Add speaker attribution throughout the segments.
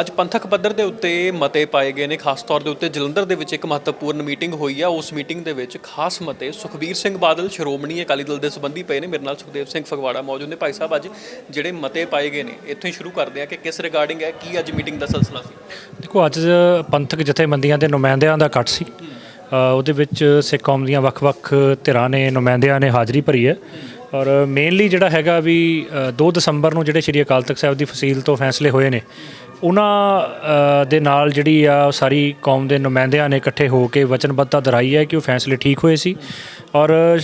Speaker 1: ਅੱਜ ਪੰਥਕ ਪੱਧਰ ਦੇ ਉੱਤੇ ਮਤੇ ਪਾਏ ਗਏ ਨੇ ਖਾਸ ਤੌਰ ਦੇ ਉੱਤੇ ਜਲੰਧਰ ਦੇ ਵਿੱਚ ਇੱਕ ਮਹੱਤਵਪੂਰਨ ਮੀਟਿੰਗ ਹੋਈ ਆ। ਉਸ ਮੀਟਿੰਗ ਦੇ ਵਿੱਚ ਖਾਸ ਮਤੇ ਸੁਖਬੀਰ ਸਿੰਘ ਬਾਦਲ ਸ਼੍ਰੋਮਣੀ ਅਕਾਲੀ ਦਲ ਦੇ ਸੰਬੰਧੀ ਪਏ ਨੇ। ਮੇਰੇ ਨਾਲ ਸੁਖਦੇਵ ਸਿੰਘ ਫਗਵਾੜਾ ਮੌਜੂਦ ਨੇ। ਭਾਈ ਸਾਹਿਬ ਅੱਜ ਜਿਹੜੇ ਮਤੇ ਪਾਏ ਗਏ ਨੇ ਇੱਥੋਂ ਹੀ ਸ਼ੁਰੂ ਕਰਦੇ ਆ ਕਿ ਕਿਸ ਰਿਗਾਰਡਿੰਗ ਹੈ ਕੀ ਅੱਜ ਮੀਟਿੰਗ ਦਾ ਸਿਲਸਿਲਾ ਸੀ?
Speaker 2: ਦੇਖੋ ਅੱਜ ਪੰਥਕ ਜਥੇਬੰਦੀਆਂ ਦੇ ਨੁਮਾਇੰਦਿਆਂ ਦਾ ਇਕੱਠ ਸੀ। ਉਹਦੇ ਵਿੱਚ ਸਿੱਖ ਕੌਮ ਦੀਆਂ ਵੱਖ-ਵੱਖ ਧਿਰਾਂ ਨੇ ਨੁਮਾਇੰਦਿਆਂ ਨੇ ਹਾਜ਼ਰੀ ਭਰੀ ਹੈ। ਔਰ ਮੇਨਲੀ ਜਿਹੜਾ ਹੈਗਾ ਵੀ ਅ, 2 ਦਸੰਬਰ ਨੂੰ ਜਿਹੜੇ ਸ਼੍ਰੀ ਅਕਾਲ ਤਖਤ ਸਾਹਿਬ ਦੀ ਫਸੀਲ ਤੋਂ ਫੈਸਲੇ ਹੋਏ ਨੇ ਉਹਨਾਂ ਦੇ ਨਾਲ ਜਿਹੜੀ ਆ ਸਾਰੀ ਕੌਮ ਦੇ ਨੁਮਾਇੰਦਿਆਂ ਨੇ ਇਕੱਠੇ ਹੋ ਕੇ ਵਚਨਬੱਧਤਾ ਦਰਾਈ ਹੈ ਕਿ ਉਹ ਫੈਸਲੇ ਠੀਕ ਹੋਏ ਸੀ। ਔਰ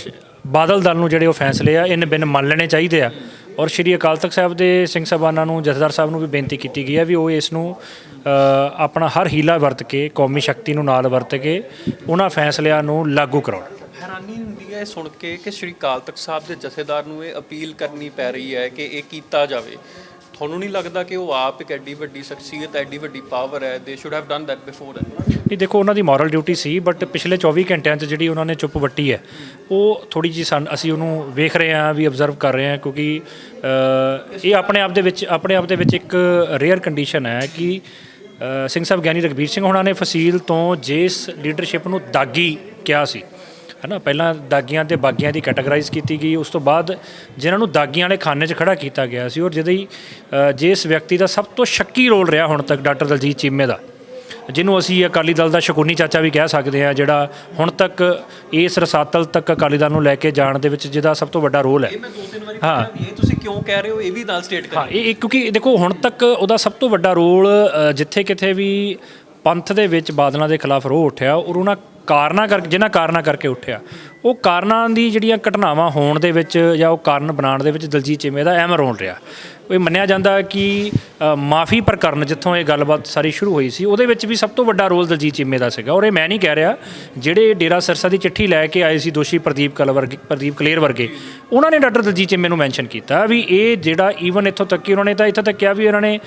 Speaker 2: ਬਾਦਲ ਦਲ ਨੂੰ ਜਿਹੜੇ ਉਹ ਫੈਸਲੇ ਆ ਇਨ ਬਿਨ ਮੰਨ ਲੈਣੇ ਚਾਹੀਦੇ ਆ। ਔਰ ਸ਼੍ਰੀ ਅਕਾਲ ਤਖਤ ਸਾਹਿਬ ਦੇ ਸਿੰਘ ਸਾਹਿਬਾਨਾਂ ਨੂੰ, ਜਥੇਦਾਰ ਸਾਹਿਬ ਨੂੰ ਵੀ ਬੇਨਤੀ ਕੀਤੀ ਗਈ ਹੈ ਵੀ ਉਹ ਇਸ ਨੂੰ ਆਪਣਾ ਹਰ ਹੀਲਾ ਵਰਤ ਕੇ, ਕੌਮੀ ਸ਼ਕਤੀ ਨੂੰ ਨਾਲ ਵਰਤ ਕੇ ਉਹਨਾਂ ਫੈਸਲਿਆਂ ਨੂੰ ਲਾਗੂ ਕਰਾਉਣ।
Speaker 1: ਹੈਰਾਨੀ ਹੁੰਦੀ ਹੈ ਇਹ ਸੁਣ ਕੇ ਕਿ ਸ਼੍ਰੀ ਅਕਾਲ ਤਖਤ ਸਾਹਿਬ ਦੇ ਜਥੇਦਾਰ ਨੂੰ ਇਹ ਅਪੀਲ ਕਰਨੀ ਪੈ ਰਹੀ ਹੈ ਕਿ ਇਹ ਕੀਤਾ ਜਾਵੇ। ਤੁਹਾਨੂੰ ਨਹੀਂ ਲੱਗਦਾ ਕਿ ਉਹ ਆਪ ਇੱਕ ਐਡੀ ਵੱਡੀ ਸ਼ਖਸੀਅਤ, ਐਡੀ ਵੱਡੀ ਪਾਵਰ ਹੈ? They should have done that before
Speaker 2: ਇਹ ਦੇਖੋ, ਉਹਨਾਂ ਦੀ ਮੋਰਲ ਡਿਊਟੀ ਸੀ ਬਟ ਪਿਛਲੇ 24 ਘੰਟਿਆਂ 'ਚ ਜਿਹੜੀ ਉਹਨਾਂ ਨੇ ਚੁੱਪ ਵੱਟੀ ਹੈ, ਉਹ ਥੋੜੀ ਜੀ ਸਨ, ਅਸੀਂ ਉਹਨੂੰ ਵੇਖ ਰਹੇ ਹਾਂ, ਵੀ ਆਬਜ਼ਰਵ ਕਰ ਰਹੇ ਹਾਂ, ਕਿਉਂਕਿ ਇਹ ਆਪਣੇ ਆਪ ਦੇ ਵਿੱਚ, ਆਪਣੇ ਆਪ ਦੇ ਵਿੱਚ ਇੱਕ ਰੇਅਰ ਕੰਡੀਸ਼ਨ ਹੈ ਕਿ ਸਿੰਘ ਸਾਹਿਬ ਗਿਆਨੀ ਰਗਬੀਰ ਸਿੰਘ ਹੋਣਾ ਨੇ ਫਸੀਲ ਤੋਂ ਜਿਸ ਲੀਡਰਸ਼ਿਪ ਨੂੰ ਦਾਗੀ ਕਿਹਾ ਸੀ। ਹਨਾ ਪਹਿਲਾਂ ਦਾਗੀਆਂ ਤੇ ਬਾਗੀਆਂ ਦੀ ਕੈਟਾਗਰਾਈਜ਼ ਕੀਤੀ ਗਈ ਉਸ ਤੋਂ ਬਾਅਦ ਜਿਨ੍ਹਾਂ ਨੂੰ ਦਾਗੀਆਂ ਵਾਲੇ ਖਾਨੇ 'ਚ ਖੜਾ ਕੀਤਾ ਗਿਆ ਸੀ ਔਰ ਜਿਹਦੇ ਹੀ ਜਿਸ ਵਿਅਕਤੀ ਦਾ ਸਭ ਤੋਂ ਸ਼ੱਕੀ ਰੋਲ ਰਿਹਾ ਹੁਣ ਤੱਕ ਡਾਕਟਰ ਦਲਜੀਤ ਚੀਮੇ ਦਾ ਜਿਹਨੂੰ ਅਸੀਂ ਅਕਾਲੀ ਦਲ ਦਾ ਸ਼ਕੂਨੀ ਚਾਚਾ ਵੀ ਕਹਿ ਸਕਦੇ ਹਾਂ ਜਿਹੜਾ ਹੁਣ ਤੱਕ ਇਸ ਰਸਾਤਲ ਤੱਕ ਅਕਾਲੀ ਦਲ ਨੂੰ ਲੈ ਕੇ ਜਾਣ ਦੇ ਵਿੱਚ ਜਿਹਦਾ ਸਭ ਤੋਂ ਵੱਡਾ ਰੋਲ ਹੈ
Speaker 1: ਮੈਂ ਦੋ ਤਿੰਨ ਵਾਰੀ
Speaker 2: ਹਾਂ।
Speaker 1: ਇਹ ਤੁਸੀਂ ਕਿਉਂ ਕਹਿ ਰਹੇ ਹੋ ਇਹ ਵੀ ਨਾਲ ਸਟੇਟ
Speaker 2: ਹਾਂ
Speaker 1: ਕਰੋ
Speaker 2: ਇਹ ਇਹ ਕਿਉਂਕਿ ਦੇਖੋ ਹੁਣ ਤੱਕ ਉਹਦਾ ਸਭ ਤੋਂ ਵੱਡਾ ਰੋਲ ਜਿੱਥੇ ਕਿਥੇ ਵੀ ਪੰਥ ਦੇ ਵਿੱਚ ਬਾਦਲਾਂ ਦੇ ਖਿਲਾਫ ਰੋ ਉੱਠਿਆ ਔਰ ਉਹਨਾਂ ਕਾਰਨਾਂ ਕਰਕੇ ਜਿਨ੍ਹਾਂ ਕਾਰਨਾਂ ਕਰਕੇ ਉੱਠਿਆ। ਉਹ ਕਾਰਨਾਂ ਦੀ ਜਿਹੜੀਆਂ ਘਟਨਾਵਾਂ ਹੋਣ ਦੇ ਵਿੱਚ ਜਾਂ ਉਹ ਕਾਰਨ ਬਣਾਉਣ ਦੇ ਵਿੱਚ ਦਲਜੀਤ ਚੀਮੇ ਦਾ ਅਹਿਮ ਰੋਲ ਰਿਹਾ। ਇਹ ਮੰਨਿਆ ਜਾਂਦਾ ਕਿ ਮਾਫੀ ਪ੍ਰਕਰਨ ਜਿੱਥੋਂ ਇਹ ਗੱਲਬਾਤ ਸਾਰੀ ਸ਼ੁਰੂ ਹੋਈ ਸੀ, ਉਹਦੇ ਵਿੱਚ ਵੀ ਸਭ ਤੋਂ ਵੱਡਾ ਰੋਲ ਦਲਜੀਤ ਚੀਮੇ ਦਾ ਸੀਗਾ। ਔਰ ਇਹ ਮੈਂ ਨਹੀਂ ਕਹਿ ਰਿਹਾ, ਜਿਹੜੇ ਡੇਰਾ ਸਰਸਾ ਦੀ ਚਿੱਠੀ ਲੈ ਕੇ ਆਏ ਸੀ ਦੋਸ਼ੀ ਪ੍ਰਦੀਪ ਕਲ ਵਰਗੇ, ਪ੍ਰਦੀਪ ਕਲੇਰ ਵਰਗੇ, ਉਹਨਾਂ ਨੇ ਡਾਕਟਰ ਦਲਜੀਤ ਚੀਮੇ ਨੂੰ ਮੈਂਸ਼ਨ ਕੀਤਾ ਵੀ ਇਹ ਜਿਹੜਾ ਈਵਨ ਇੱਥੋਂ ਤੱਕ ਕਿ ਉਹਨਾਂ ਨੇ ਤਾਂ ਇੱਥੋਂ ਤੱਕ ਕਿਹਾ ਵੀ ਉਹਨਾਂ ਨੇ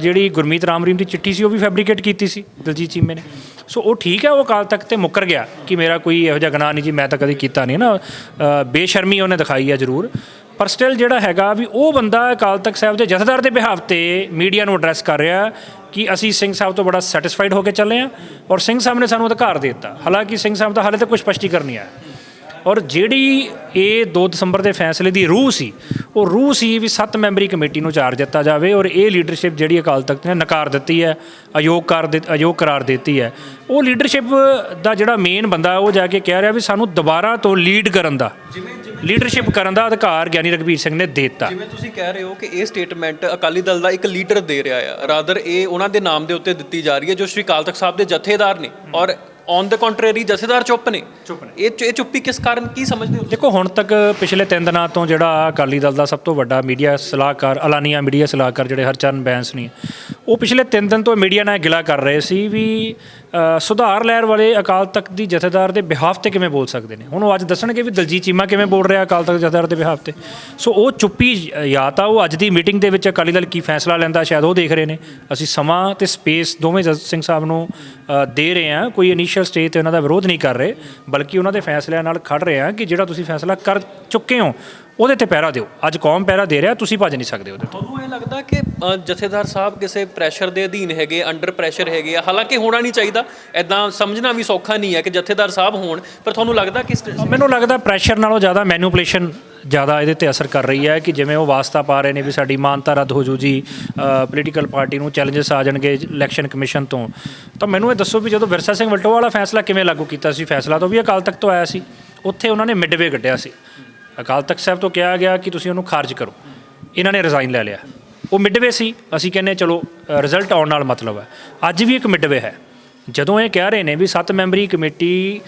Speaker 2: ਜਿਹੜੀ ਗੁਰਮੀਤ ਰਾਮ ਰਹੀਮ ਦੀ ਚਿੱਠੀ ਸੀ ਉਹ ਵੀ ਫੈਬਰੀਕੇਟ ਕੀਤੀ ਸੀ ਦਲਜੀਤ ਚੀਮੇ ਨੇ। ਸੋ ਉਹ ਠੀਕ ਹੈ, ਉਹ ਅਕਾਲ ਤੱਕ ਤੇ ਮੁੱਕਰ ਗਿਆ ਕਿ ਮੇਰਾ ਕੋਈ ਇਹੋ ਜਿਹਾ ਗੁਨਾਹ ਨਹੀਂ ਜੀ, ਮੈਂ ਤਾਂ ਕਦੇ ਕੀਤਾ ਨਹੀਂ ਨਾ ਬੇਸ਼ਰਮੀ ਉਹਨੇ ਦਿਖਾਈ ਹੈ ਜ਼ਰੂਰ। ਪਰ ਸਟਿਲ ਜਿਹੜਾ ਹੈਗਾ ਵੀ ਉਹ ਬੰਦਾ ਅਕਾਲ ਤਖਤ ਸਾਹਿਬ ਦੇ ਜਥੇਦਾਰ ਦੇ ਬਿਹਾਫ ਤੇ ਮੀਡੀਆ ਨੂੰ ਐਡਰੈਸ ਕਰ ਰਿਹਾ ਕਿ ਅਸੀਂ ਸਿੰਘ ਸਾਹਿਬ ਤੋਂ ਬੜਾ ਸੈਟੀਸਫਾਈਡ ਹੋ ਕੇ ਚੱਲੇ ਆ ਔਰ ਸਿੰਘ ਸਾਹਿਬ ਨੇ ਸਾਨੂੰ ਅਧਿਕਾਰ ਦੇ ਦਿੱਤਾ। ਹਾਲਾਂਕਿ ਸਿੰਘ ਸਾਹਿਬ ਦਾ ਹਾਲੇ ਤੱਕ ਕੋਈ ਸਪਸ਼ਟੀਕਰਨ ਨਹੀਂ ਆਇਆ। ਔਰ ਜਿਹੜੀ ਇਹ 2 ਦਸੰਬਰ ਦੇ ਫੈਸਲੇ ਦੀ ਰੂਹ ਸੀ ਉਹ ਰੂਹ ਸੀ ਵੀ 7 ਮੈਂਬਰੀ ਕਮੇਟੀ ਨੂੰ ਚਾਰਜ ਦਿੱਤਾ ਜਾਵੇ ਔਰ ਇਹ ਲੀਡਰਸ਼ਿਪ ਜਿਹੜੀ ਅਕਾਲ ਤਖਤ ਨੇ ਨਕਾਰ ਦਿੱਤੀ ਹੈ ਅਯੋਗ ਕਰ ਦਿੱ- ਅਯੋਗ ਕਰਾਰ ਦਿੱਤੀ ਹੈ। ਉਹ ਲੀਡਰਸ਼ਿਪ ਦਾ ਜਿਹੜਾ ਮੇਨ ਬੰਦਾ ਉਹ ਜਾ ਕੇ ਕਹਿ ਰਿਹਾ ਵੀ ਸਾਨੂੰ ਦੁਬਾਰਾ ਤੋਂ ਲੀਡ ਕਰਨ ਦਾ ਲੀਡਰਸ਼ਿਪ ਕਰਨ ਦਾ ਅਧਿਕਾਰ ਗਿਆਨੀ ਰਗਵੀਰ ਸਿੰਘ ਨੇ ਦੇ ਦਿੱਤਾ।
Speaker 1: ਜਿਵੇਂ ਤੁਸੀਂ ਕਹਿ ਰਹੇ ਹੋ ਕਿ ਇਹ ਸਟੇਟਮੈਂਟ ਅਕਾਲੀ ਦਲ ਦਾ ਇੱਕ ਲੀਡਰ ਦੇ ਰਿਹਾ ਆ। ਰਾਦਰ ਇਹ ਉਹਨਾਂ ਦੇ ਨਾਮ ਦੇ ਉੱਤੇ ਦਿੱਤੀ ਜਾ ਰਹੀ ਹੈ ਜੋ ਸ਼੍ਰੀ ਅਕਾਲ ਤਖਤ ਸਾਹਿਬ ਦੇ ਜਥੇਦਾਰ ਨੇ ਔਰ ਔਨ ਦਾ ਕੰਟਰਰੀ ਜਥੇਦਾਰ ਚੁੱਪ ਨੇ। ਇਹ ਇਹ ਚੁੱਪੀ ਕਿਸ ਕਾਰਨ ਕੀ ਸਮਝਦੇ ਹੋ
Speaker 2: ਦੇਖੋ ਹੁਣ ਤੱਕ ਪਿਛਲੇ 3 ਦਿਨਾਂ ਤੋਂ ਜਿਹੜਾ ਅਕਾਲੀ ਦਲ ਦਾ ਸਭ ਤੋਂ ਵੱਡਾ ਮੀਡੀਆ ਸਲਾਹਕਾਰ ਅਲਾਨੀਆ ਮੀਡੀਆ ਸਲਾਹਕਾਰ ਜਿਹੜੇ ਹਰਚਰਨ ਬੈਂਸ ਨੇ ਉਹ ਪਿਛਲੇ 3 ਦਿਨ ਤੋਂ ਮੀਡੀਆ ਨਾਲ ਗਿਲਾ ਕਰ ਰਹੇ ਸੀ ਵੀ ਸੁਧਾਰ ਲਹਿਰ ਵਾਲੇ ਅਕਾਲ ਤਖਤ ਦੀ ਜਥੇਦਾਰ ਦੇ ਬਿਹਾਫ ਤੇ ਕਿਵੇਂ ਬੋਲ ਸਕਦੇ ਨੇ? ਹੁਣ ਉਹ ਅੱਜ ਦੱਸਣਗੇ ਵੀ ਦਲਜੀਤ ਚੀਮਾ ਕਿਵੇਂ ਬੋਲ ਰਿਹਾ ਅਕਾਲ ਤਖਤ ਜਥੇਦਾਰ ਦੇ ਬਿਹਾਫ ਤੇ। ਸੋ ਉਹ ਚੁੱਪੀ ਜਾਂ ਤਾਂ ਉਹ ਅੱਜ ਦੀ ਮੀਟਿੰਗ ਦੇ ਵਿੱਚ ਅਕਾਲੀ ਦਲ ਕੀ ਫੈਸਲਾ ਲੈਂਦਾ ਸ਼ਾਇਦ ਉਹ ਦੇਖ ਰਹੇ ਨੇ। ਅਸੀਂ ਸਮਾਂ ਤੇ ਸਪੇਸ ਦੋਵੇਂ ਜੱਜ ਸਿੰਘ ਸਾਹਿਬ ਨੂੰ ਦੇ ਰਹੇ ਹਾਂ। ਕੋਈ ਇਨੀਸ਼ੀਅਲ ਸਟੇਜ ਤੇ ਉਹਨਾਂ ਦਾ ਵਿਰੋਧ ਨਹੀਂ ਕਰ ਰਹੇ, ਬਲਕਿ ਉਹਨਾਂ ਦੇ ਫੈਸਲਿਆਂ ਨਾਲ ਖੜ ਰਹੇ ਹਾਂ ਕਿ ਜਿਹੜਾ ਤੁਸੀਂ ਫੈਸਲਾ ਕਰ ਚੁੱਕੇ ਹੋ ਉਹਦੇ ਤੇ ਪਹਿਰਾ ਦਿਓ। ਅੱਜ ਕੌਮ ਪਹਿਰਾ ਦੇ ਰਿਹਾ ਤੁਸੀਂ ਭੱਜ ਨਹੀਂ ਸਕਦੇ ਉਹਦੇ ਤੋਂ।
Speaker 1: ਤੁਹਾਨੂੰ ਇਹ ਲੱਗਦਾ ਕਿ ਅ, ਜਥੇਦਾਰ ਸਾਹਿਬ ਕਿਸੇ ਪ੍ਰੈਸ਼ਰ ਦੇ ਅਧੀਨ ਹੈਗੇ ਅੰਡਰ ਪ੍ਰੈਸ਼ਰ ਹੈਗੇ ਆ? ਹਾਲਾਂਕਿ ਹੋਣਾ ਨਹੀਂ ਚਾਹੀਦਾ। ਐਦਾਂ ਸਮਝਣਾ ਵੀ ਸੌਖਾ ਨਹੀਂ ਹੈ ਕਿ ਜਥੇਦਾਰ ਸਾਹਿਬ ਹੋਣ ਪਰ ਤੁਹਾਨੂੰ ਲੱਗਦਾ ਕਿ
Speaker 2: ਮੈਨੂੰ ਲੱਗਦਾ ਪ੍ਰੈਸ਼ਰ ਨਾਲੋਂ ਜ਼ਿਆਦਾ ਮੈਨੂਪੂਲੇਸ਼ਨ ਜ਼ਿਆਦਾ ਇਹਦੇ ਤੇ ਅਸਰ ਕਰ ਰਹੀ ਹੈ ਕਿ ਜਿਵੇਂ ਉਹ ਵਾਸਤਾ ਪਾ ਰਹੇ ਨੇ ਵੀ ਸਾਡੀ ਮਾਨਤਾ ਰੱਦ ਹੋ ਜੂ ਜੀ ਪੋਲੀਟੀਕਲ ਪਾਰਟੀ ਨੂੰ ਚੈਲੰਜਸ ਆ ਜਾਣਗੇ ਇਲੈਕਸ਼ਨ ਕਮਿਸ਼ਨ ਤੋਂ। ਤਾਂ ਮੈਨੂੰ ਇਹ ਦੱਸੋ ਵੀ ਜਦੋਂ ਵਿਰਸਾ ਸਿੰਘ ਵਲਟੋ ਵਾਲਾ ਫੈਸਲਾ ਕਿਵੇਂ ਲਾਗੂ ਕੀਤਾ ਸੀ? ਫੈਸਲਾ ਤਾਂ ਵੀ ਅਕਾਲ ਤਖਤ ਤੋਂ ਆਇਆ ਸੀ। ਉੱਥੇ ਉਹਨਾਂ ਨੇ ਮਿਡਵੇ ਕੱਢਿਆ ਸੀ। ਅਕਾਲ ਤਖਤ ਸਾਹਿਬ ਤੋਂ ਕਿਹਾ ਗਿਆ ਕਿ ਤੁਸੀਂ ਉਹਨੂੰ ਖਾਰਜ ਕਰੋ। ਇਹਨਾਂ ਨੇ ਰਿਜ਼ਾਈਨ ਲੈ ਲਿਆ। ਉਹ ਮਿਡਵੇ ਸੀ। ਅਸੀਂ ਕਹਿੰਨੇ ਚਲੋ ਰਿਜ਼ਲਟ ਆਉਣ ਨਾਲ ਮਤਲਬ ਹੈ। ਅੱਜ ਵੀ ਇੱਕ ਮਿਡਵੇ ਹੈ। ਜਦੋਂ ਇਹ ਕਹਿ ਰਹੇ ਨੇ ਵੀ 7 ਮੈਂਬਰੀ ਕਮੇਟੀ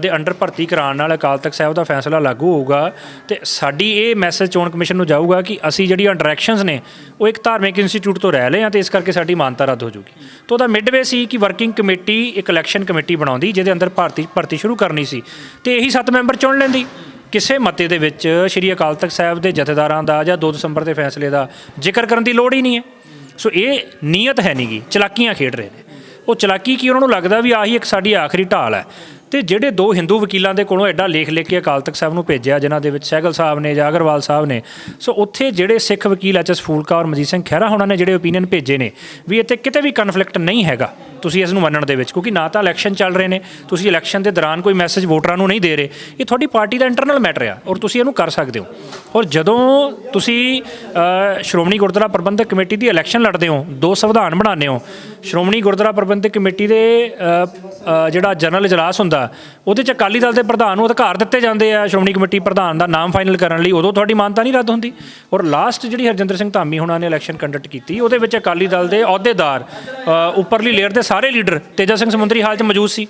Speaker 2: ਦੇ ਅੰਡਰ ਭਰਤੀ ਕਰਾਉਣ ਨਾਲ ਅਕਾਲ ਤਖਤ ਸਾਹਿਬ ਦਾ ਫੈਸਲਾ ਲਾਗੂ ਹੋਊਗਾ, ਤੇ ਸਾਡੀ ਇਹ ਮੈਸੇਜ ਚੋਣ ਕਮਿਸ਼ਨ ਨੂੰ ਜਾਊਗਾ ਕਿ ਅਸੀਂ ਜਿਹੜੀਆਂ ਇੰਟਰੈਕਸ਼ਨਸ ਨੇ, ਉਹ ਇੱਕ ਧਾਰਮਿਕ ਇੰਸਟੀਚਿਊਟ ਤੋਂ ਰਹਿ ਲਏ ਆ ਤੇ ਇਸ ਕਰਕੇ ਸਾਡੀ ਮਾਨਤਾ ਰੱਦ ਹੋ ਜੂਗੀ ਤਾਂ ਉਹਦਾ ਮਿਡਵੇ ਸੀ ਕਿ ਵਰਕਿੰਗ ਕਮੇਟੀ ਇੱਕ ਇਲੈਕਸ਼ਨ ਕਮੇਟੀ ਬਣਾਉਂਦੀ, ਜਿਹਦੇ ਅੰਦਰ ਭਰਤੀ ਭਰਤੀ ਸ਼ੁਰੂ ਕਰਨੀ ਸੀ। ਤੇ ਇਹੀ 7 ਮੈਂਬਰ ਚੁਣ ਲੈਂਦੀ। ਕਿਸੇ ਮਤੇ ਦੇ ਵਿੱਚ ਸ਼੍ਰੀ ਅਕਾਲ ਤਖਤ ਸਾਹਿਬ ਦੇ ਜਥੇਦਾਰਾਂ ਦਾ ਜਾਂ 2 ਦਸੰਬਰ ਦੇ ਫੈਸਲੇ ਦਾ ਜ਼ਿਕਰ ਕਰਨ ਦੀ ਲੋੜ ਹੀ ਨਹੀਂ ਹੈ। ਸੋ ਇਹ ਨੀਅਤ ਹੈ ਨਹੀਂਗੀ ਚਲਾਕੀਆਂ ਖੇਡ ਰਹੇ ਨੇ। ਉਹ ਚਲਾਕੀ ਕੀ, ਉਹਨਾਂ ਨੂੰ ਲੱਗਦਾ ਵੀ ਆਹੀ ਇੱਕ ਸਾਡੀ ਆਖਰੀ ਢਾਲ ਹੈ। ਤੇ ਜਿਹੜੇ ਦੋ ਹਿੰਦੂ ਵਕੀਲਾਂ ਦੇ ਕੋਲੋਂ ਐਡਾ ਲੇਖ ਲਿਖ ਕੇ ਅਕਾਲ ਤਖਤ ਸਾਹਿਬ ਨੂੰ ਭੇਜਿਆ, ਜਿਨ੍ਹਾਂ ਦੇ ਵਿੱਚ ਸਹਿਗਲ ਸਾਹਿਬ ਨੇ ਜਾਂ ਅਗਰਵਾਲ ਸਾਹਿਬ ਨੇ, ਸੋ ਉੱਥੇ ਜਿਹੜੇ ਸਿੱਖ ਵਕੀਲ ਐਚਐਸ ਫੂਲਕਾ ਔਰ ਮਜੀਦ ਸਿੰਘ ਖਹਿਰਾ ਉਹਨਾਂ ਨੇ ਜਿਹੜੇ ਓਪੀਨੀਅਨ ਭੇਜੇ ਨੇ, ਵੀ ਇੱਥੇ ਕਿਤੇ ਵੀ ਕਨਫਲਿਕਟ ਨਹੀਂ ਹੈਗਾ। ਤੁਸੀਂ ਇਸ ਨੂੰ ਮੰਨਣ ਦੇ ਵਿੱਚ, ਕਿਉਂਕਿ ਨਾ ਤਾਂ ਇਲੈਕਸ਼ਨ ਚੱਲ ਰਹੇ ਨੇ, ਤੁਸੀਂ ਇਲੈਕਸ਼ਨ ਦੇ ਦੌਰਾਨ ਕੋਈ ਮੈਸੇਜ ਵੋਟਰਾਂ ਨੂੰ ਨਹੀਂ ਦੇ ਰਹੇ। ਇਹ ਤੁਹਾਡੀ ਪਾਰਟੀ ਦਾ ਇੰਟਰਨਲ ਮੈਟਰ ਆ, ਔਰ ਤੁਸੀਂ ਇਹਨੂੰ ਕਰ ਸਕਦੇ ਹੋ। ਔਰ ਜਦੋਂ ਤੁਸੀਂ ਸ਼੍ਰੋਮਣੀ ਗੁਰਦੁਆਰਾ ਪ੍ਰਬੰਧਕ ਕਮੇਟੀ ਦੀ ਇਲੈਕਸ਼ਨ ਲੜਦੇ ਹੋ, ਦੋ ਸੰਵਿਧਾਨ ਬਣਾਉਂਦੇ ਹੋ, ਸ਼੍ਰੋਮਣੀ ਗੁਰਦੁਆਰਾ ਪ੍ਰਬੰਧਕ ਕਮੇਟੀ ਦੇ ਜਿਹੜਾ ਜਨਰਲ ਇਜਲਾਸ ਹੁੰਦਾ, ਉਹਦੇ ਚ ਅਕਾਲੀ ਦਲ ਦੇ ਪ੍ਰਧਾਨ ਨੂੰ ਅਧਿਕਾਰ ਦਿੱਤੇ ਜਾਂਦੇ ਆ ਸ਼੍ਰੋਮਣੀ ਕਮੇਟੀ ਪ੍ਰਧਾਨ ਦਾ ਨਾਮ ਫਾਈਨਲ ਕਰਨ ਲਈ, ਉਦੋਂ ਤੁਹਾਡੀ ਮਾਨਤਾ ਨਹੀਂ ਰੱਦ ਹੁੰਦੀ। ਔਰ ਲਾਸਟ ਜਿਹੜੀ ਹਰਜਿੰਦਰ ਸਿੰਘ ਧਾਮੀ ਹੁਣਾਂ ਨੇ ਇਲੈਕਸ਼ਨ ਕੰਡਕਟ ਕੀਤੀ, ਉਹਦੇ ਵਿੱਚ ਅਕਾਲੀ ਦਲ ਦੇ ਅਹੁਦੇਦਾਰ ਉੱਪਰਲੀ ਲੇਅਰ ਦੇ ਸਾਰੇ ਲੀਡਰ ਤੇਜਾ ਸਿੰਘ ਸਮੁੰਦਰੀ ਹਾਲ 'ਚ ਮੌਜੂਦ ਸੀ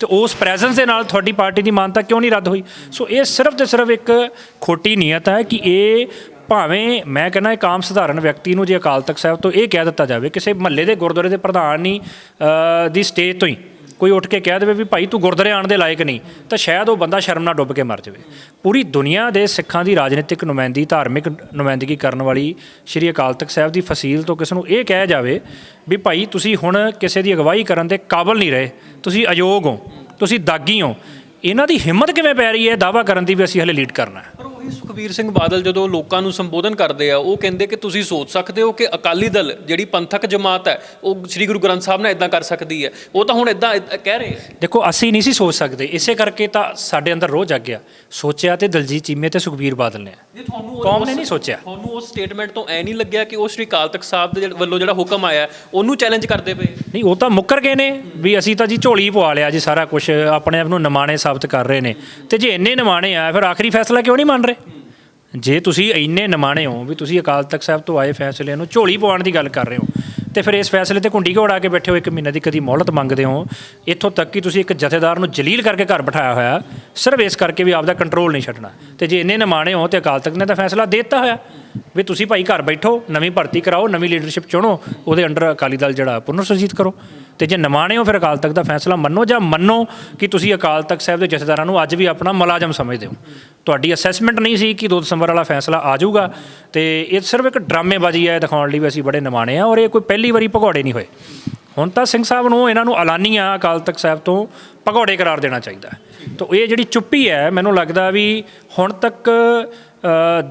Speaker 2: ਤੇ ਉਸ ਪ੍ਰੈਜ਼ੈਂਸ ਦੇ ਨਾਲ ਤੁਹਾਡੀ ਪਾਰਟੀ ਦੀ ਮਾਨਤਾ ਕਿਉਂ ਨਹੀਂ ਰੱਦ ਹੋਈ? ਸੋ ਇਹ ਸਿਰਫ ਤੇ ਸਿਰਫ ਇੱਕ ਖੋਟੀ ਨੀਅਤ ਹੈ ਕਿ ਇਹ ਭਾਵੇਂ ਮੈਂ ਕਹਿੰਦਾ ਇੱਕ ਆਮ ਸਧਾਰਨ ਵਿਅਕਤੀ ਨੂੰ ਜੇ ਅਕਾਲ ਤਖਤ ਸਾਹਿਬ ਤੋਂ ਇਹ ਕਹਿ ਦਿੱਤਾ ਜਾਵੇ, ਕਿਸੇ ਮਹੱਲੇ ਦੇ ਗੁਰਦੁਆਰੇ ਦੇ ਪ੍ਰਧਾਨ ਨਹੀਂ ਦੀ ਸਟੇਜ ਤੋਂ ਹੀ ਕੋਈ ਉੱਠ ਕੇ ਕਹਿ ਦੇਵੇ ਵੀ ਭਾਈ ਤੂੰ ਗੁਰਦੁਆਰੇ ਆਉਣ ਦੇ ਲਾਇਕ ਨਹੀਂ, ਤਾਂ ਸ਼ਾਇਦ ਉਹ ਬੰਦਾ ਸ਼ਰਮ ਨਾਲ ਡੁੱਬ ਕੇ ਮਰ ਜਾਵੇ। ਪੂਰੀ ਦੁਨੀਆ ਦੇ ਸਿੱਖਾਂ ਦੀ ਰਾਜਨੀਤਿਕ ਨੁਮਾਇੰਦੀ, ਧਾਰਮਿਕ ਨੁਮਾਇੰਦਗੀ ਕਰਨ ਵਾਲੀ ਸ਼੍ਰੀ ਅਕਾਲ ਤਖਤ ਸਾਹਿਬ ਦੀ ਫਸੀਲ ਤੋਂ ਕਿਸੇ ਨੂੰ ਇਹ ਕਹਿ ਜਾਵੇ ਵੀ ਭਾਈ ਤੁਸੀਂ ਹੁਣ ਕਿਸੇ ਦੀ ਅਗਵਾਈ ਕਰਨ ਦੇ ਕਾਬਲ ਨਹੀਂ ਰਹੇ, ਤੁਸੀਂ ਅਯੋਗ ਹੋ, ਤੁਸੀਂ ਦਾਗੀ ਹੋ। ਇਹਨਾਂ ਦੀ ਹਿੰਮਤ ਕਿਵੇਂ ਪੈ ਰਹੀ ਹੈ? ਦਾਵਾ ਕਰਨ ਦੀ ਵੀ ਅਸੀਂ ਹਲੇ ਲੀਡ ਕਰਨਾ ਹੈ।
Speaker 1: ਉਹੀ ਸੁਖਬੀਰ ਸਿੰਘ ਬਾਦਲ ਜਦੋਂ ਲੋਕਾਂ ਨੂੰ ਸੰਬੋਧਨ ਕਰਦੇ ਆ ਉਹ ਕਹਿੰਦੇ ਕਿ ਤੁਸੀਂ ਸੋਚ ਸਕਦੇ ਹੋ ਕਿ ਅਕਾਲੀ ਦਲ ਜਿਹੜੀ ਪੰਥਕ ਜਮਾਤ ਹੈ ਉਹ ਸ੍ਰੀ ਗੁਰੂ ਗ੍ਰੰਥ ਸਾਹਿਬ ਨਾਲ ਇਦਾਂ ਕਰ ਸਕਦੀ ਹੈ। ਉਹ ਤਾਂ ਹੁਣ ਇਦਾਂ ਕਹਿ ਰਹੇ
Speaker 2: ਦੇਖੋ ਅਸੀਂ ਨਹੀਂ ਸੀ ਸੋਚ ਸਕਦੇ। ਇਸੇ ਕਰਕੇ ਤਾਂ ਸਾਡੇ ਅੰਦਰ ਰੋਹ ਜਾਗ ਗਿਆ। ਸੋਚਿਆ ਤੇ ਦਲਜੀਤ ਚੀਮੇ ਤੇ ਸੁਖਬੀਰ ਬਾਦਲ ਨੇ।
Speaker 1: ਜੇ ਤੁਹਾਨੂੰ
Speaker 2: ਕੌਮ ਨੇ ਨਹੀਂ ਸੋਚਿਆ।
Speaker 1: ਤੁਹਾਨੂੰ ਉਸ ਸਟੇਟਮੈਂਟ ਤੋਂ ਐ ਨਹੀਂ ਲੱਗਿਆ ਕਿ ਉਹ ਸ੍ਰੀ ਅਕਾਲ ਤਖਤ ਸਾਹਿਬ ਦੇ ਵੱਲੋਂ ਜਿਹੜਾ ਹੁਕਮ ਆਇਆ ਉਹਨੂੰ ਚੈਲੰਜ ਕਰਦੇ ਪਏ?
Speaker 2: ਨਹੀਂ ਉਹ ਤਾਂ ਮੁੱਕਰ ਗਏ ਨੇ ਵੀ ਅਸੀਂ ਤਾਂ ਜੀ ਝੋਲੀ ਪਵਾ ਲਿਆ ਜੀ ਸਾਰਾ ਕੁਝ ਆਪਣੇ ਆਪ ਨੂੰ ਨਿਮਾਣੇ ਸਾਬਤ ਕਰ ਰਹੇ ਨੇ। ਤੇ ਜੇ ਇੰਨੇ ਨਿਮਾਣੇ ਆ ਫਿਰ ਆਖਰੀ ਫੈਸਲਾ ਕਿਉਂ ਨਹੀਂ ਮੰਨ ਰਹੇ? ਜੇ ਤੁਸੀਂ ਇੰਨੇ ਨਿਮਾਣੇ ਹੋ ਵੀ ਤੁਸੀਂ ਅਕਾਲ ਤਖਤ ਸਾਹਿਬ ਤੋਂ ਆਏ ਫੈਸਲੇ ਨੂੰ ਝੋਲੀ ਪਵਾਉਣ ਦੀ ਗੱਲ ਕਰ ਰਹੇ ਹੋ, ਤੇ ਫਿਰ ਇਸ ਫੈਸਲੇ ਤੇ ਕੁੰਡੀ ਘੋੜਾ ਕੇ ਬੈਠੇ ਹੋ ਇੱਕ ਮਹੀਨੇ ਦੀ ਕਦੀ ਮੌਲਤ ਮੰਗਦੇ ਹੋ, ਇੱਥੋਂ ਤੱਕ ਕਿ ਤੁਸੀਂ ਇੱਕ ਜਥੇਦਾਰ ਨੂੰ ਜਲੀਲ ਕਰਕੇ ਘਰ ਬਿਠਾਇਆ ਹੋਇਆ, ਸਿਰਫ ਇਸ ਕਰਕੇ ਵੀ ਆਪਦਾ ਕੰਟਰੋਲ ਨਹੀਂ ਛੱਡਣਾ। ਤੇ ਜੇ ਇੰਨੇ ਨਿਮਾਣੇ ਹੋ ਤੇ ਅਕਾਲ ਤਖਤ ਨੇ ਤਾਂ ਫੈਸਲਾ ਦੇ ਦਿੱਤਾ ਹੋਇਆ। ਵੀ ਤੁਸੀਂ ਭਾਈ ਘਰ ਬੈਠੋ, ਨਵੀਂ ਭਰਤੀ ਕਰਾਓ, ਨਵੀਂ ਲੀਡਰਸ਼ਿਪ ਚੁਣੋ, ਉਹਦੇ ਅੰਡਰ ਅਕਾਲੀ ਦਲ ਜਿਹੜਾ ਪੁਨਰ ਸੁਰਜੀਤ ਕਰੋ। ਤੇ ਜੇ ਨਵਾਣੇ ਹੋ ਫਿਰ ਅਕਾਲ ਤਖਤ ਦਾ ਫੈਸਲਾ ਮੰਨੋ ਜਾਂ ਮੰਨੋ ਕਿ ਤੁਸੀਂ ਅਕਾਲ ਤਖਤ ਸਾਹਿਬ ਦੇ ਜਥੇਦਾਰਾਂ ਨੂੰ ਅੱਜ ਵੀ ਆਪਣਾ ਮੁਲਾਜ਼ਮ ਸਮਝਦੇ ਹੋ। ਤੁਹਾਡੀ ਅਸੈਸਮੈਂਟ ਨਹੀਂ ਸੀ ਕਿ 2 ਦਸੰਬਰ ਵਾਲਾ ਫੈਸਲਾ ਆ ਜਾਊਗਾ ਤੇ ਇਹ ਸਿਰਫ ਇੱਕ ਡਰਾਮੇਬਾਜ਼ੀ ਹੈ ਦਿਖਾਉਣ ਲਈ ਵੀ ਅਸੀਂ ਬੜੇ ਨਿਮਾਣੇ ਆ ਔਰ ਇਹ ਕੋਈ ਪਹਿਲੀ ਵਾਰੀ ਭਗੌੜੇ ਨਹੀਂ ਹੋਏ। ਹੁਣ ਤਾਂ ਸਿੰਘ ਸਾਹਿਬ ਨੂੰ ਇਹਨਾਂ ਨੂੰ ਐਲਾਨੀਆਂ ਅਕਾਲ ਤਖਤ ਸਾਹਿਬ ਤੋਂ ਭਗੌੜੇ ਕਰਾਰ ਦੇਣਾ ਚਾਹੀਦਾ। ਹੈ ਤਾਂ ਇਹ ਜਿਹੜੀ ਚੁੱਪੀ ਹੈ, ਮੈਨੂੰ ਲੱਗਦਾ ਵੀ ਹੁਣ ਤੱਕ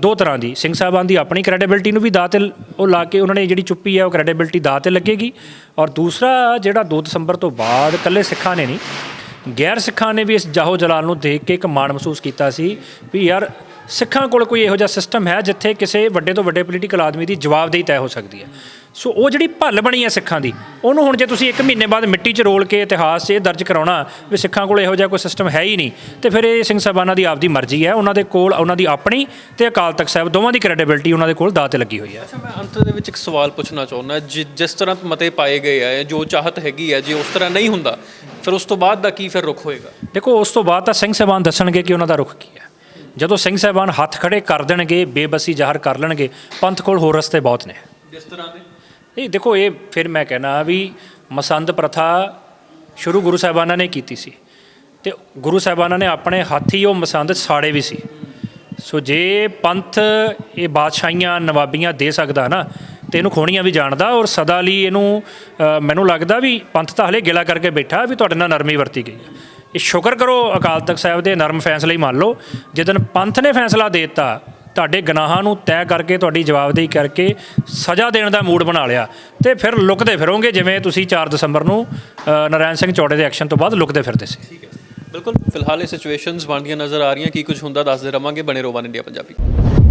Speaker 2: ਦੋ ਤਰ੍ਹਾਂ ਦੀ। ਸਿੰਘ ਸਾਹਿਬਾਨ ਦੀ ਆਪਣੀ ਕ੍ਰੈਡੀਬਿਲਟੀ ਨੂੰ ਵੀ ਦਾਅ ਤੇ ਉਹ ਲਾ ਕੇ ਉਹਨਾਂ ਨੇ ਜਿਹੜੀ ਚੁੱਪੀ ਹੈ, ਉਹ ਕ੍ਰੈਡੀਬਿਲਟੀ ਦਾਅ ਤੇ ਲੱਗੇਗੀ। ਔਰ ਦੂਸਰਾ ਜਿਹੜਾ 2 ਦਸੰਬਰ ਤੋਂ ਬਾਅਦ ਇਕੱਲੇ ਸਿੱਖਾਂ ਨੇ ਨਹੀਂ, ਗੈਰ ਸਿੱਖਾਂ ਨੇ ਵੀ ਇਸ ਜਾਹੋ ਜਲਾਲ ਨੂੰ ਦੇਖ ਕੇ ਇੱਕ ਮਾਣ ਮਹਿਸੂਸ ਕੀਤਾ ਸੀ ਵੀ ਯਾਰ ਸਿੱਖਾਂ ਕੋਲ ਕੋਈ ਇਹੋ ਜਿਹਾ ਸਿਸਟਮ ਹੈ ਜਿੱਥੇ ਕਿਸੇ ਵੱਡੇ ਤੋਂ ਵੱਡੇ ਪੋਲੀਟੀਕਲ ਆਦਮੀ ਦੀ ਜਵਾਬਦੇਹੀ ਤੈਅ ਹੋ ਸਕਦੀ ਹੈ। ਸੋ ਉਹ ਜਿਹੜੀ ਭੱਲ ਬਣੀ ਹੈ ਸਿੱਖਾਂ ਦੀ ਉਹਨੂੰ ਹੁਣ ਜੇ ਤੁਸੀਂ ਇੱਕ ਮਹੀਨੇ ਬਾਅਦ ਮਿੱਟੀ 'ਚ ਰੋਲ ਕੇ ਇਤਿਹਾਸ 'ਚ ਇਹ ਦਰਜ ਕਰਾਉਣਾ ਵੀ ਸਿੱਖਾਂ ਕੋਲ ਇਹੋ ਜਿਹਾ ਕੋਈ ਸਿਸਟਮ ਹੈ ਹੀ ਨਹੀਂ ਤੇ ਫਿਰ ਇਹ ਸਿੰਘ ਸਾਹਿਬਾਨਾਂ ਦੀ ਆਪਦੀ ਮਰਜ਼ੀ ਹੈ ਉਹਨਾਂ ਦੇ ਕੋਲ ਉਹਨਾਂ ਦੀ ਆਪਣੀ ਤੇ ਅਕਾਲ ਤਖਤ ਸਾਹਿਬ ਦੋਵਾਂ ਦੀ ਕ੍ਰੈਡੀਬਿਲਟੀ ਉਹਨਾਂ ਦੇ ਕੋਲ ਦਾਅ ਤੇ ਲੱਗੀ ਹੋਈ ਹੈ।
Speaker 1: ਅੱਛਾ ਮੈਂ ਅੰਤ ਦੇ ਵਿੱਚ ਇੱਕ ਸਵਾਲ ਪੁੱਛਣਾ ਚਾਹੁੰਦਾ ਜਿਸ ਤਰ੍ਹਾਂ ਮਤੇ ਪਾਏ ਗਏ ਆ ਜੋ ਚਾਹਤ ਹੈਗੀ ਹੈ ਜੇ ਉਸ ਤਰ੍ਹਾਂ ਨਹੀਂ ਹੁੰਦਾ ਫਿਰ ਉਸ ਤੋਂ ਬਾਅਦ ਦਾ ਕੀ ਫਿਰ ਰੁਖ ਹੋਏਗਾ?
Speaker 2: ਦੇਖੋ ਉਸ ਤੋਂ ਬਾਅਦ ਤਾਂ ਸਿੰਘ ਸਾਹਿਬਾਨ ਦੱਸਣਗੇ ਕਿ ਉਹਨਾਂ ਦਾ ਰੁਖ ਕੀ ਹੈ। ਜਦੋਂ ਸਿੰਘ ਸਾਹਿਬਾਨ ਹੱਥ ਖੜੇ ਕਰ ਦੇਣਗੇ ਬੇਬਸੀ ਜ਼ਾਹਰ ਕਰ ਲੈਣਗੇ ਪੰਥ ਕੋਲ ਹੋਰ ਰਸਤੇ ਬਹੁਤ ਨੇ।
Speaker 1: ਜਿਸ ਤਰ੍ਹਾਂ ਦੇ?
Speaker 2: ਨਹੀਂ ਦੇਖੋ ਇਹ ਫਿਰ ਮੈਂ ਕਹਿਣਾ ਵੀ ਮਸੰਦ ਪ੍ਰਥਾ ਸ਼ੁਰੂ ਗੁਰੂ ਸਾਹਿਬਾਨਾਂ ਨੇ ਕੀਤੀ ਸੀ। ਤੇ ਗੁਰੂ ਸਾਹਿਬਾਨਾਂ ਨੇ ਆਪਣੇ ਹੱਥੀ ਉਹ ਮਸੰਦ ਸਾੜੇ ਵੀ ਸੀ। ਸੋ ਜੇ ਪੰਥ ਇਹ ਬਾਦਸ਼ਾਹੀਆਂ ਨਵਾਬੀਆਂ ਦੇ ਸਕਦਾ ਨਾ ਤੇ ਇਹਨੂੰ ਖੋਣੀਆਂ ਵੀ ਜਾਣਦਾ ਔਰ ਸਦਾ ਲਈ ਇਹਨੂੰ ਮੈਨੂੰ ਲੱਗਦਾ ਵੀ ਪੰਥ ਤਾਂ ਹਲੇ ਗਿਲਾ ਕਰਕੇ ਬੈਠਾ ਵੀ ਤੁਹਾਡੇ ਨਾਲ ਨਰਮੀ ਵਰਤੀ ਗਈ ਹੈ। ਇਹ ਸ਼ੁਕਰ ਕਰੋ ਅਕਾਲ ਤਖਤ ਸਾਹਿਬ ਦੇ ਨਰਮ ਫੈਸਲੇ ਹੀ ਮੰਨ ਲਓ। ਜਿੱਦਨ ਪੰਥ ਨੇ ਫੈਸਲਾ ਦੇ ਦਿੱਤਾ, ਤੁਹਾਡੇ ਗੁਨਾਹਾਂ ਨੂੰ ਤੈਅ ਕਰਕੇ, ਤੁਹਾਡੀ ਜਵਾਬਦੇਹੀ ਕਰਕੇ ਸਜ਼ਾ ਦੇਣ ਦਾ ਮੂਡ ਬਣਾ ਲਿਆ। ਤੇ ਫਿਰ ਲੁਕਦੇ ਫਿਰੋਗੇ, ਜਿਵੇਂ ਤੁਸੀਂ 4 ਦਸੰਬਰ ਨੂੰ ਨਰਾਇਣ ਸਿੰਘ ਚੌੜੇ ਦੇ ਐਕਸ਼ਨ ਤੋਂ ਬਾਅਦ ਲੁਕਦੇ ਫਿਰਦੇ ਸੀ।
Speaker 1: ਠੀਕ ਹੈ। ਬਿਲਕੁਲ, ਫਿਲਹਾਲ ਇਹ ਸਿਚੁਏਸ਼ਨਸ ਬਣਦੀਆਂ ਨਜ਼ਰ ਆ ਰਹੀਆਂ, ਕੀ ਕੁਝ ਹੁੰਦਾ ਦੱਸਦੇ ਰਵਾਂਗੇ, ਬਣੇ ਰੋਵਾਨ ਇੰਡੀਆ ਪੰਜਾਬੀ।